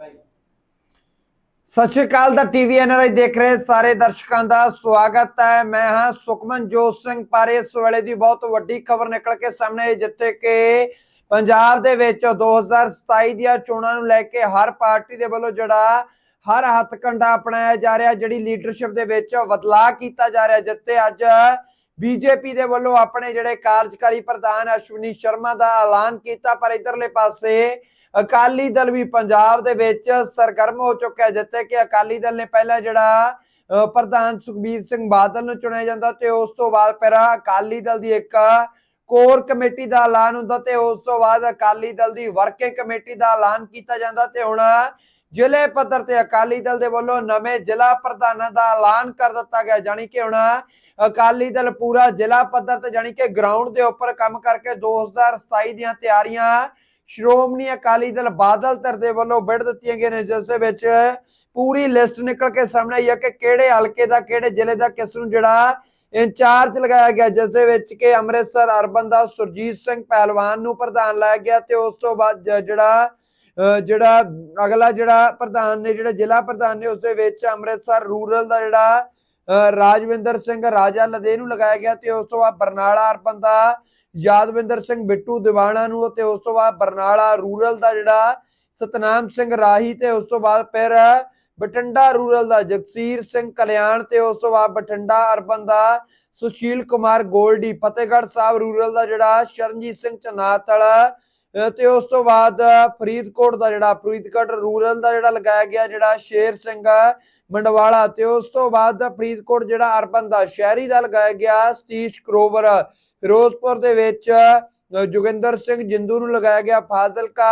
ਸਤਿ ਸ਼੍ਰੀ ਅਕਾਲ ਦਾ TV NRI ਦੇਖ ਰਹੇ ਸਾਰੇ ਦਰਸ਼ਕਾਂ ਦਾ ਸਵਾਗਤ ਹੈ। ਮੈਂ ਹਾਂ ਸੁਖਮਨਜੋਤ ਸਿੰਘ ਪਾਰੇ ਇਸ ਵੇਲੇ ਦੀ ਬਹੁਤ ਵੱਡੀ ਖਬਰ ਨਿਕਲ ਕੇ ਸਾਹਮਣੇ ਜਿੱਥੇ ਕਿ ਪੰਜਾਬ ਦੇ ਵਿੱਚ 2027 ਦੀਆਂ ਚੋਣਾਂ ਨੂੰ ਲੈ ਕੇ ਹਰ ਪਾਰਟੀ ਦੇ ਵੱਲੋਂ ਜਿਹੜਾ ਹਰ ਹੱਥ ਹੱਥਕੰਡਾ ਅਪਣਾਇਆ ਜਾ ਰਿਹਾ, ਜਿਹੜੀ ਲੀਡਰਸ਼ਿਪ ਦੇ ਵਿੱਚ ਬਦਲਾਅ ਕੀਤਾ ਜਾ ਰਿਹਾ, ਜਿੱਥੇ ਅੱਜ ਬੀਜੇਪੀ ਦੇ ਵੱਲੋਂ ਆਪਣੇ ਜਿਹੜੇ ਕਾਰਜਕਾਰੀ ਪ੍ਰਧਾਨ ਅਸ਼ਵਨੀ ਸ਼ਰਮਾ ਦਾ ਐਲਾਨ ਕੀਤਾ, ਪਰ ਇਧਰਲੇ ਪਾਸੇ ਅਕਾਲੀ ਦਲ ਵੀ ਪੰਜਾਬ ਦੇ ਵਿੱਚ ਸਰਗਰਮ ਹੋ ਚੁੱਕਿਆ ਹੈ, ਜਿੱਥੇ ਕਿ ਅਕਾਲੀ ਦਲ ਨੇ ਪਹਿਲਾਂ ਜਿਹੜਾ ਪ੍ਰਧਾਨ ਸੁਖਬੀਰ ਸਿੰਘ ਬਾਦਲ ਨੂੰ ਚੁਣਿਆ ਜਾਂਦਾ ਤੇ ਉਸ ਤੋਂ ਬਾਅਦ ਫਿਰ ਅਕਾਲੀ ਦਲ ਦੀ ਇੱਕ ਕੋਰ ਕਮੇਟੀ ਦਾ ਐਲਾਨ ਹੁੰਦਾ ਤੇ ਉਸ ਤੋਂ ਬਾਅਦ ਅਕਾਲੀ ਦਲ ਦੀ ਵਰਕਿੰਗ ਕਮੇਟੀ ਦਾ ਐਲਾਨ ਕੀਤਾ ਜਾਂਦਾ ਤੇ ਹੁਣ ਜ਼ਿਲ੍ਹੇ ਪੱਧਰ ਤੇ ਅਕਾਲੀ ਦਲ ਦੇ ਵੱਲੋਂ ਨਵੇਂ ਜ਼ਿਲ੍ਹਾ ਪ੍ਰਧਾਨਾਂ ਦਾ ਐਲਾਨ ਕਰ ਦਿੱਤਾ ਗਿਆ, ਜਾਣੀ ਕਿ ਹੁਣ ਅਕਾਲੀ ਦਲ ਪੂਰਾ ਜ਼ਿਲ੍ਹਾ ਪੱਧਰ ਤੇ, ਜਾਣੀ ਕਿ ਗਰਾਊਂਡ ਦੇ ਉੱਪਰ ਕੰਮ ਕਰਕੇ 2027 ਦੀਆਂ ਤਿਆਰੀਆਂ ਸ਼੍ਰੋਮਣੀ ਅਕਾਲੀ ਦਲ ਬਾਦਲ ਧਿਰ ਦੇ ਵੱਲੋਂ ਬਿੜ ਦਿੱਤੀਆਂ ਗਈਆਂ ਨੇ, ਜਿਸ ਦੇ ਵਿੱਚ ਪੂਰੀ ਲਿਸਟ ਨਿਕਲ ਕੇ ਸਾਹਮਣੇ ਆਈ ਹੈ ਕਿ ਕਿਹੜੇ ਹਲਕੇ ਦਾ, ਕਿਹੜੇ ਜ਼ਿਲ੍ਹੇ ਦਾ, ਕਿਸ ਨੂੰ ਜਿਹੜਾ ਇੰਚਾਰਜ ਲਗਾਇਆ ਗਿਆ, ਜਿਸ ਦੇ ਵਿੱਚ ਕਿ ਅੰਮ੍ਰਿਤਸਰ, ਅਰਬਨ ਦਾ, ਸੁਰਜੀਤ ਸਿੰਘ ਪਹਿਲਵਾਨ ਨੂੰ ਪ੍ਰਧਾਨ ਲਾਇਆ ਗਿਆ ਤੇ ਉਸ ਤੋਂ ਬਾਅਦ ਜਿਹੜਾ ਜਿਹੜਾ ਅਗਲਾ ਜਿਹੜਾ ਪ੍ਰਧਾਨ ਨੇ, ਜਿਹੜਾ ਜ਼ਿਲ੍ਹਾ ਪ੍ਰਧਾਨ ਨੇ, ਉਸ ਦੇ ਵਿੱਚ ਅੰਮ੍ਰਿਤਸਰ ਰੂਰਲ ਦਾ ਜਿਹੜਾ ਰਾਜਵਿੰਦਰ ਸਿੰਘ ਰਾਜਾ ਲਦੇ ਨੂੰ ਲਗਾਇਆ ਗਿਆ ਤੇ ਉਸ ਤੋਂ ਬਾਅਦ ਬਰਨਾਲਾ, ਅਰਬਨ ਦਾ ਯਾਦਵਿੰਦਰ ਸਿੰਘ ਬਿੱਟੂ ਦਿਵਾਣਾ ਨੂੰ ਤੇ ਉਸ ਤੋਂ ਬਾਅਦ ਬਰਨਾਲਾ ਰੂਰਲ ਦਾ ਜਿਹੜਾ ਸਤਨਾਮ ਸਿੰਘ ਰਾਹੀ ਤੇ ਉਸ ਤੋਂ ਬਾਅਦ ਫਿਰ ਬਠਿੰਡਾ ਰੂਰਲ ਦਾ ਜਗਸੀਰ ਸਿੰਘ ਕਲਿਆਣ ਤੇ ਉਸ ਤੋਂ ਬਾਅਦ ਬਠਿੰਡਾ ਅਰਬਨ ਦਾ ਸੁਸ਼ੀਲ ਕੁਮਾਰ ਗੋਲਡੀ, ਫਤਿਹਗੜ੍ਹ ਸਾਹਿਬ ਰੂਰਲ ਦਾ ਜਿਹੜਾ ਸ਼ਰਨਜੀਤ ਸਿੰਘ ਚਨਾਤਲ, ਅਹ ਤੇ ਉਸ ਤੋਂ ਬਾਅਦ ਫਰੀਦਕੋਟ ਦਾ ਜਿਹੜਾ ਫਰੀਦਕੋਟ ਰੂਰਲ ਦਾ ਜਿਹੜਾ ਲਗਾਇਆ ਗਿਆ ਜਿਹੜਾ ਸ਼ੇਰ ਸਿੰਘ ਮੰਡਵਾਲਾ ਤੇ ਉਸ ਤੋਂ ਬਾਅਦ ਫਰੀਦਕੋਟ ਜਿਹੜਾ ਅਰਬਨ ਦਾ ਸ਼ਹਿਰੀ ਦਾ ਲਗਾਇਆ ਗਿਆ ਸਤੀਸ਼ ਕਰੋਵਰ। ਫਿਰੋਜ਼ਪੁਰ ਦੇ ਵਿੱਚ ਅ, ਜੋਗਿੰਦਰ ਸਿੰਘ ਜਿੰਦੂ ਨੂੰ ਲਗਾਇਆ ਗਿਆ ਫਾਜ਼ਿਲਕਾ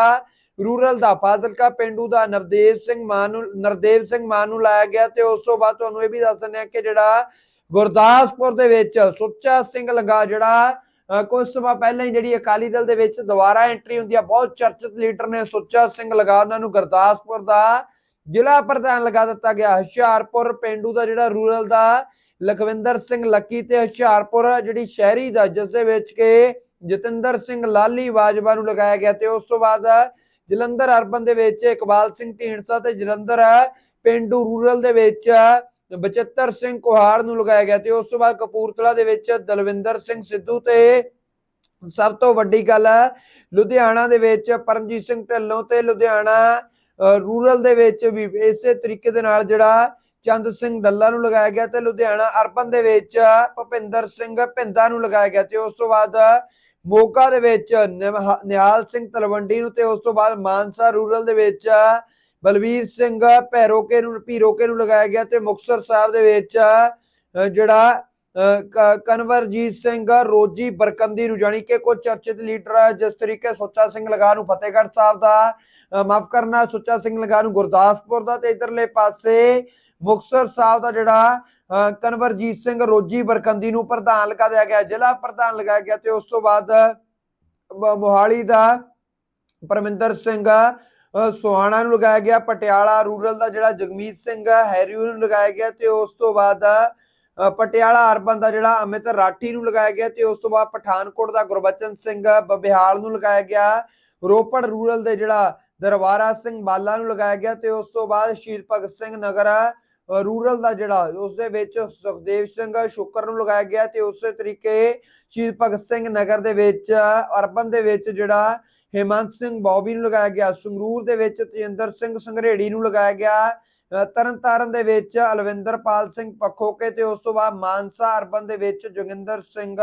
ਰੂਰਲ ਦਾ ਫਾਜ਼ਿਲਕਾ ਪਿੰਡੂ ਦਾ ਨਵਦੇਵ ਸਿੰਘ ਮਾਨ ਨੂੰ ਨਰਦੇਵ ਸਿੰਘ ਮਾਨ ਨੂੰ ਲਾਇਆ ਗਿਆ ਤੇ ਉਸ ਤੋਂ ਬਾਅਦ ਤੁਹਾਨੂੰ ਇਹ ਵੀ ਦੱਸ ਦਿੰਦੇ ਆ ਕਿ ਜਿਹੜਾ ਗੁਰਦਾਸਪੁਰ ਦੇ ਵਿੱਚ ਸੁੱਚਾ ਸਿੰਘ ਲਗਾ ਜਿਹੜਾ ਅ, ਕੁਝ ਸਮਾਂ ਪਹਿਲਾਂ ਹੀ ਜਿਹੜੀ ਅਕਾਲੀ ਦਲ ਦੇ ਵਿੱਚ ਦੁਬਾਰਾ ਐਂਟਰੀ ਹੁੰਦੀ ਆ ਬਹੁਤ ਚਰਚਿਤ ਲੀਡਰ ਨੇ ਸੁੱਚਾ ਸਿੰਘ ਲਗਾ ਉਹਨਾਂ ਨੂੰ ਗੁਰਦਾਸਪੁਰ ਦਾ ਜ਼ਿਲ੍ਹਾ ਪ੍ਰਧਾਨ ਲਗਾ ਦਿੱਤਾ ਗਿਆ ਹੁਸ਼ਿਆਰਪੁਰ ਪਿੰਡੂ ਦਾ ਜਿਹੜਾ ਰੂਰਲ ਦਾ ਲਖਵਿੰਦਰ ਸਿੰਘ ਲੱਕੀ ਤੇ ਹੁਸ਼ਿਆਰਪੁਰ, ਜਿਹੜੀ ਸ਼ਹਿਰੀ ਦਾ, ਜਿਸ ਦੇ ਵਿੱਚ ਕਿ ਜਤਿੰਦਰ ਸਿੰਘ ਲਾਲੀ ਬਾਜਵਾ ਨੂੰ ਲਗਾਇਆ ਗਿਆ ਤੇ ਉਸ ਤੋਂ ਬਾਅਦ ਜਲੰਧਰ ਅਰਬਨ ਦੇ ਵਿੱਚ ਇਕਬਾਲ ਸਿੰਘ ਢੀਂਡਸਾ ਤੇ ਜਲੰਧਰ ਪਿੰਡੂ ਰੂਰਲ ਦੇ ਵਿੱਚ ਬਚਿੱਤਰ ਸਿੰਘ ਕੁਹਾੜ ਨੂੰ ਲਗਾਇਆ ਗਿਆ ਤੇ ਉਸ ਤੋਂ ਬਾਅਦ ਕਪੂਰਥਲਾ ਦੇ ਵਿੱਚ ਦਲਵਿੰਦਰ ਸਿੰਘ ਸਿੱਧੂ ਤੇ ਸਭ ਤੋਂ ਵੱਡੀ ਗੱਲ ਹੈ ਲੁਧਿਆਣਾ ਦੇ ਵਿੱਚ ਪਰਮਜੀਤ ਸਿੰਘ ਢਿੱਲੋਂ ਤੇ ਲੁਧਿਆਣਾ ਰੂਰਲ ਦੇ ਵਿੱਚ ਵੀ ਇਸੇ ਤਰੀਕੇ ਦੇ ਨਾਲ ਜਿਹੜਾ ਚੰਦ ਸਿੰਘ ਡੱਲਾ ਨੂੰ ਲਗਾਇਆ ਗਿਆ ਤੇ ਲੁਧਿਆਣਾ ਅਰਬਨ ਦੇ ਵਿੱਚ ਭੁਪਿੰਦਰ ਸਿੰਘ ਭਿੰਦਾ ਨੂੰ ਲਗਾਇਆ ਗਿਆ ਤੇ ਉਸ ਤੋਂ ਬਾਅਦ ਮੋਗਾ ਦੇ ਵਿੱਚ ਨਿਮਹਾ- ਨਿਹਾਲ ਸਿੰਘ ਤਲਵੰਡੀ ਨੂੰ ਤੇ ਉਸ ਤੋਂ ਬਾਅਦ ਮਾਨਸਾ ਰੂਰਲ ਦੇ ਵਿੱਚ ਬਲਵੀਰ ਸਿੰਘ ਭੈਰੋਕੇ ਨੂੰ ਭੀਰੋਕੇ ਨੂੰ ਲਗਾਇਆ ਗਿਆ ਤੇ ਮੁਕਤਸਰ ਸਾਹਿਬ ਦੇ ਵਿੱਚ ਜਿਹੜਾ ਅ, ਕ- ਕਨਵਰਜੀਤ ਸਿੰਘ ਰੋਜੀ ਬਰਕੰਦੀ ਨੂੰ ਜਾਣੀ ਕਿ ਕੋਈ ਚਰਚਿਤ ਲੀਡਰ ਹੈ ਜਿਸ ਤਰੀਕੇ ਸੁੱਚਾ ਸਿੰਘ ਲਗਾ ਨੂੰ ਫਤਿਹਗੜ੍ਹ ਸਾਹਿਬ ਦਾ ਮਾਫ ਕਰਨਾ ਸੁੱਚਾ ਸਿੰਘ ਲਗਾ ਨੂੰ ਗੁਰਦਾਸਪੁਰ ਦਾ ਤੇ ਇਧਰਲੇ ਪਾਸੇ ਮੁਕਤਸਰ ਸਾਹਿਬ ਦਾ ਜਿਹੜਾ ਅ, ਕਨਵਰਜੀਤ ਸਿੰਘ ਰੋਜੀ ਬਰਕੰਦੀ ਨੂੰ ਪ੍ਰਧਾਨ ਲਗਾ ਗਿਆ ਜ਼ਿਲ੍ਹਾ ਪ੍ਰਧਾਨ ਲਗਾਇਆ ਗਿਆ ਤੇ ਉਸ ਤੋਂ ਬਾਅਦ ਮੋਹਾਲੀ ਦਾ ਪਰਮਿੰਦਰ ਸਿੰਘ ਅ, ਨੂੰ ਲਗਾਇਆ ਗਿਆ ਪਟਿਆਲਾ ਰੂਰਲ ਦਾ ਜਿਹੜਾ ਜਗਮੀਤ ਸਿੰਘ ਹੈਰੀਓ ਨੂੰ ਲਗਾਇਆ ਗਿਆ ਤੇ ਉਸ ਤੋਂ ਬਾਅਦ ਪਟਿਆਲਾ ਅਰਬਨ ਦਾ ਜਿਹੜਾ ਅਮਿਤ ਰਾਠੀ ਨੂੰ ਲਗਾਇਆ ਗਿਆ ਤੇ ਉਸ ਤੋਂ ਬਾਅਦ ਪਠਾਨਕੋਟ ਦਾ ਗੁਰਬਚਨ ਸਿੰਘ ਬਬਿਹਾਲ ਨੂੰ ਲਗਾਇਆ ਗਿਆ ਰੋਪੜ ਰੂਰਲ ਦੇ ਜਿਹੜਾ ਦਰਬਾਰਾ ਸਿੰਘ ਬਾਲਾ ਨੂੰ ਲਗਾਇਆ ਗਿਆ ਤੇ ਉਸ ਤੋਂ ਬਾਅਦ ਸ਼ਹੀਦ ਭਗਤ ਸਿੰਘ ਨਗਰ ਰੂਰਲ ਦਾ ਜਿਹੜਾ, ਉਸ ਦੇ ਵਿੱਚ ਸੁਖਦੇਵ ਸਿੰਘ ਸ਼ੁਕਰ ਨੂੰ ਲਗਾਇਆ ਗਿਆ ਤੇ ਉਸੇ ਤਰੀਕੇ ਸ਼ਹੀਦ ਭਗਤ ਸਿੰਘ ਨਗਰ ਦੇ ਵਿੱਚ, ਅਰਬਨ ਦੇ ਵਿੱਚ ਜਿਹੜਾ ਹਿਮੰਤ ਸਿੰਘ ਬੌਬੀ ਨੂੰ ਲਗਾਇਆ ਗਿਆ, ਸੰਗਰੂਰ ਦੇ ਵਿੱਚ ਤੇਜਿੰਦਰ ਸਿੰਘ ਸੰਘਰੇੜੀ ਨੂੰ ਲਗਾਇਆ ਗਿਆ ਤਰਨਤਾਰਨ ਦੇ ਵਿੱਚ ਅਲਵਿੰਦਰਪਾਲ ਸਿੰਘ ਪੱਖੋਕੇ ਤੇ ਉਸ ਤੋਂ ਬਾਅਦ ਮਾਨਸਾ ਅਰਬਨ ਦੇ ਵਿੱਚ ਜੋਗਿੰਦਰ ਸਿੰਘ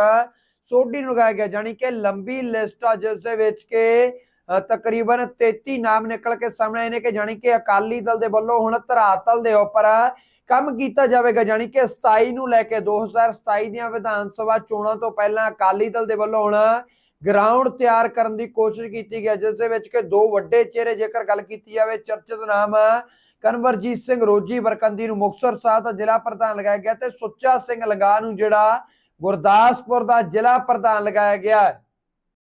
ਸੋਢੀ ਨੂੰ ਲਗਾਇਆ ਗਿਆ ਜਾਨੀ ਕਿ ਲੰਬੀ ਲਿਸਟ ਆ ਜਿਸ ਦੇ ਵਿੱਚ ਕਿ ਤਕਰੀਬਨ 33 ਨਾਮ ਨਿਕਲ ਕੇ ਸਾਹਮਣੇ ਆਏ ਨੇ ਕਿ ਜਾਨੀ ਕਿ ਅਕਾਲੀ ਦਲ ਦੇ ਵੱਲੋਂ ਹੁਣ ਧਰਾਤਲ ਦੇ ਉੱਪਰ ਕੰਮ ਕੀਤਾ ਜਾਵੇਗਾ। ਜਾਨੀ ਕਿ 27 ਨੂੰ ਲੈ ਕੇ 2027 ਦੀਆਂ ਵਿਧਾਨ ਸਭਾ ਚੋਣਾਂ ਤੋਂ ਪਹਿਲਾਂ ਅਕਾਲੀ ਦਲ ਦੇ ਵੱਲੋਂ ਹੁਣ ਗਰਾਊਂਡ ਤਿਆਰ ਕਰਨ ਦੀ ਕੋਸ਼ਿਸ਼ ਕੀਤੀ ਗਈ ਹੈ, ਜਿਸ ਦੇ ਵਿੱਚ ਕਿ ਦੋ ਵੱਡੇ ਚਿਹਰੇ ਜੇਕਰ ਗੱਲ ਕੀਤੀ ਜਾਵੇ ਚਰਚਿਤ ਨਾਮ ਕਨਵਰਜੀਤ ਸਿੰਘ ਰੋਜੀ ਬਰਕੰਦੀ ਨੂੰ ਮੁਕਤਸਰ ਸਾਹਿਬ ਦਾ ਜ਼ਿਲ੍ਹਾ ਪ੍ਰਧਾਨ ਲਗਾਇਆ ਗਿਆ ਤੇ ਸੁੱਚਾ ਸਿੰਘ ਲਗਾ ਨੂੰ ਜਿਹੜਾ ਗੁਰਦਾਸਪੁਰ ਦਾ ਜ਼ਿਲ੍ਹਾ ਪ੍ਰਧਾਨ ਲਗਾਇਆ ਗਿਆ।